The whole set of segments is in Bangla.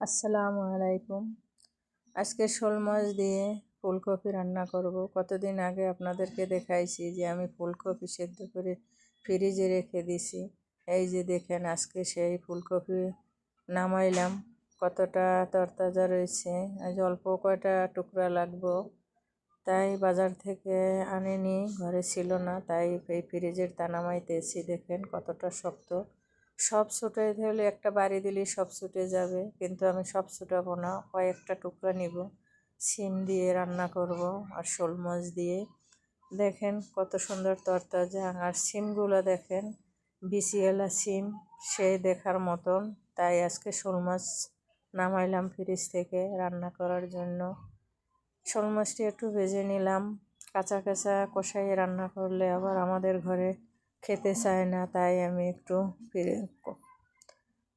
আসসালামু আলাইকুম। আজকে শোল মাছ দিয়ে ফুলকপি রান্না করব। কতদিন আগে আপনাদেরকে দেখাইছি যে আমি ফুলকপি সেদ্ধ করে ফ্রিজে রেখে দিছি। এই যে দেখেন আজকে সেই ফুলকপি নামাইলাম। কতটা তরতাজা রয়েছে। আজ অল্প কয়টা টুকরা লাগবো। তাই বাজার থেকে আনিনি, ঘরে ছিল না, তাই এই ফ্রিজের তা নামাইতেছি। দেখেন কতটা শক্ত। সব ছুটে হলে একটা বাড়ি দিলেই সব ছুটে যাবে। কিন্তু আমি সব ছুটাবো না, কয়েকটা টুকরা নিব সিম দিয়ে রান্না করব আর শোল মাছ দিয়ে। দেখেন কত সুন্দর তরতাজা, আর সিমগুলো দেখেন, বিসিএলা সিম সে দেখার মতন। তাই আজকে শোল মাছ নামাইলাম ফ্রিজ থেকে রান্না করার জন্য। শোল মাছটি একটু ভেজে নিলাম, কাঁচা কাঁচা কষাইয়ে রান্না করলে আবার আমাদের ঘরে খেতে চায় না, তাই আমি একটু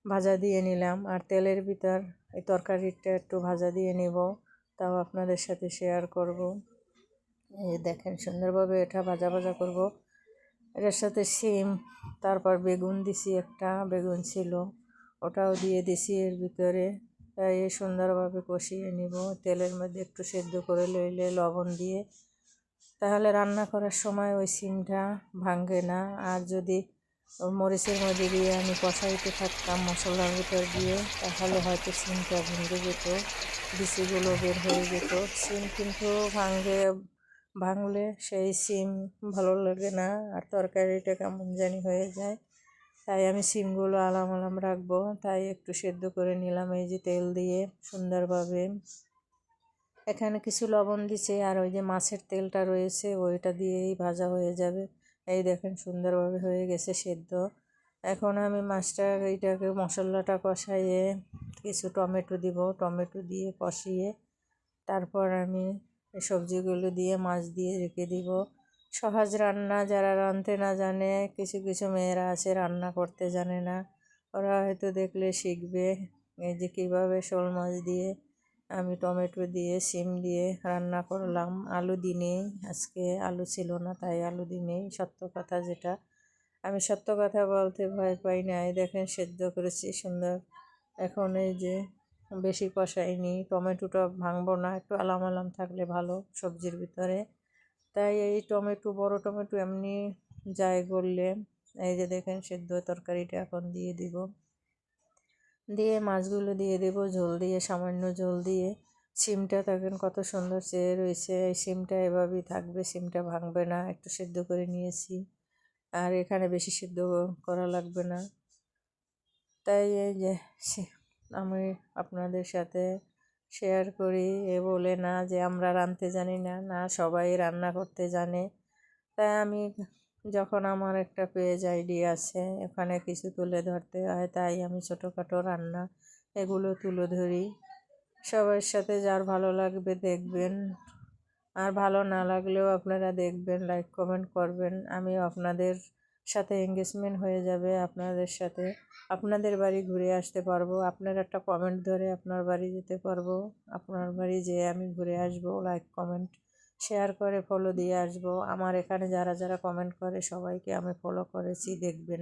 ভাজা দিয়ে নিলাম। আর তেলের ভিতর এই তরকারিটা একটু ভাজা দিয়ে নিব, তাও আপনাদের সাথে শেয়ার করব। এই দেখেন সুন্দরভাবে এটা ভাজা ভাজা করব। এটার সাথে সিম তারপর বেগুন দিছি, একটা বেগুন ছিল, ওটাও দিয়ে দিছি এর ভিতরে। তাই সুন্দরভাবে কষিয়ে নিব, তেলের মধ্যে একটু সেদ্ধ করে লইলে লবণ দিয়ে তাহলে রান্না করার সময় ওই সিমটা ভাঙবে না। আর যদি মরিচের মধ্যে দিয়ে আমি কষাইতে থাকতাম মশলার ভিতর দিয়ে, তাহলে হয়তো সিমটা ভেঙে যেত, বিচিগুলো বের হয়ে যেত। সিম কিন্তু ভাঙে ভাঙলে সেই সিম ভালো লাগে না আর তরকারিটা কেমন জানি হয়ে যায়। তাই আমি সিমগুলো আলাম আলাম রাখব। তাই একটু সেদ্ধ করে নিলাম এই যে তেল দিয়ে সুন্দরভাবে। এখানে কিছু লবণ দিছে আর ওই যে মাছের তেলটা রয়েছে, ওইটা দিয়েই ভাজা হয়ে যাবে। এই দেখেন সুন্দরভাবে হয়ে গেছে সেদ্ধ। এখন আমি মাছটা, এইটাকে মশলাটা কষাইয়ে কিছু টমেটো দিব। টমেটো দিয়ে কষিয়ে তারপর আমি সবজিগুলো দিয়ে মাছ দিয়ে রেখে দিব। সহজ রান্না, যারা রাঁধতে না জানে, কিছু কিছু মেয়েরা আছে, রান্না করতে জানে না। ওরা হয়তো দেখলে শিখবে, এই যে কীভাবে শোল মাছ দিয়ে আমি টমেটো দিয়ে সিম দিয়ে রান্না করলাম। আলু দিনে আজকে আলু ছিল না, তাই আলু দিনেই। সত্য কথা যেটা। আমি সত্য কথা বলতে ভয় পাই না। এই দেখেন সেদ্ধ করেছি সুন্দর। এখন এই যে বেশি কষাইনি, টমেটোটা ভাঙবো না, একটু আলাম আলাম থাকলে ভালো সবজির ভিতরে। তাই এই টমেটো, বড় টমেটো এমনি যায় গড়লে এই যে দেখেন সেদ্ধ তরকারিটা এখন দিয়ে দিব। দিয়ে মাছগুলো দিয়ে দেব, ঝোল দিয়ে, সামান্য ঝোল দিয়ে। সিমটা দেখেন কত সুন্দর চেয়ে রয়েছে। এই সিমটা এভাবেই থাকবে সিমটা ভাঙবে না, একটু সেদ্ধ করে নিয়েছি। আর এখানে বেশি সিদ্ধ করা লাগবে না। তাই এই যে আমি আপনাদের সাথে শেয়ার করি। এ বলে না যে আমরা রাঁধতে জানি না না সবাই রান্না করতে জানে। তাই আমি যখন আমার একটা পেজ আইডি আছে ওখানে কিছু তুলে ধরতে হয়, তাই আমি ছোটোখাটো রান্না এগুলো তুলে ধরি। সবার সাথে যার ভালো লাগবে দেখবেন, আর ভালো না লাগলেও আপনারা দেখবেন লাইক কমেন্ট করবেন। আমি আপনাদের সাথে এঙ্গেজমেন্ট হয়ে যাবে, আপনাদের সাথে আপনাদের বাড়ি ঘুরে আসতে পারব। আপনার একটা কমেন্ট ধরে আপনার বাড়ি যেতে পারব। আপনার বাড়ি যেয়ে আমি ঘুরে আসব লাইক কমেন্ট শেয়ার করে ফলো দিয়ে আসব। আমার এখানে যারা যারা কমেন্ট করে সবাইকে আমি ফলো করেছি, দেখবেন।